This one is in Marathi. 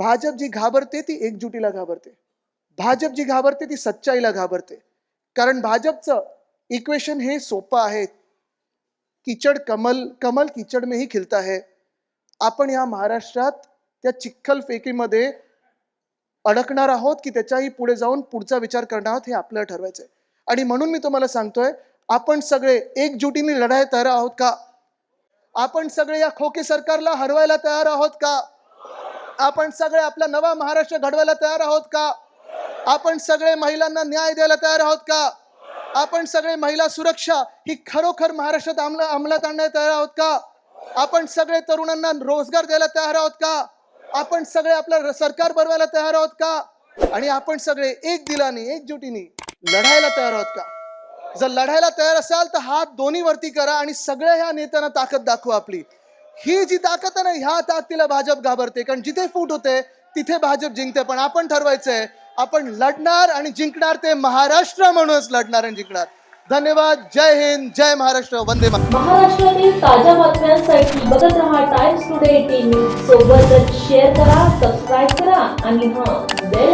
भाजप जी घाबरते ती एकजुटीला घाबरते. भाजप जी घाबरते ती सच्चाईला घाबरते. कारण भाजपचं इक्वेशन हे सोपं आहे. किचड कमल कमल किचड मेही खिलता है आपण या महाराष्ट्रात त्या चिखल फेकीमध्ये अडकणार आहोत की त्याच्याही पुढे जाऊन पुढचा विचार करणार आहोत हे आपल्याला आहे. आणि म्हणून मी तुम्हाला सांगतोय आपण सगळे एकजुटीने लढायला तयार आहोत का? आपण सगळे या खोके सरकारला हरवायला तयार आहोत का? आपण सगळे आपला नवा महाराष्ट्र घडवायला तयार आहोत का? आपण सगळे महिलांना न्याय द्यायला तयार आहोत का? आपण सगळे महिला सुरक्षा ही खरोखर महाराष्ट्रात अंमल अंमलात आणण्यात तयार आहोत का? आपण सगळे तरुणांना रोजगार द्यायला तयार आहोत का? आपण सगळे आपलं सरकार बनवायला तयार आहोत का? आणि आपण सगळे एक दिलाने एकजुटीने लढायला तयार आहोत का? जर लढायला तयार असाल तर हात दोन्ही वरती करा आणि सगळ्या ह्या नेत्यांना ताकद दाखवा आपली. ही जी ताकद आहे ना ह्या ताकदीला भाजप घाबरते. कारण जिथे फूट होते तिथे भाजप जिंकते. पण आपण ठरवायचंय आपण लढणार आणि जिंकणार ते महाराष्ट्र म्हणूनच लढणार आणि जिंकणार. धन्यवाद. जय हिंद जय महाराष्ट्र. वंदे महाराष्ट्रातील ताज्या बातम्यांसाठी बघत रहा टाइम्स टुडे टीव्ही सोबतच शेअर करा सबस्क्राईब करा आणि हा बेल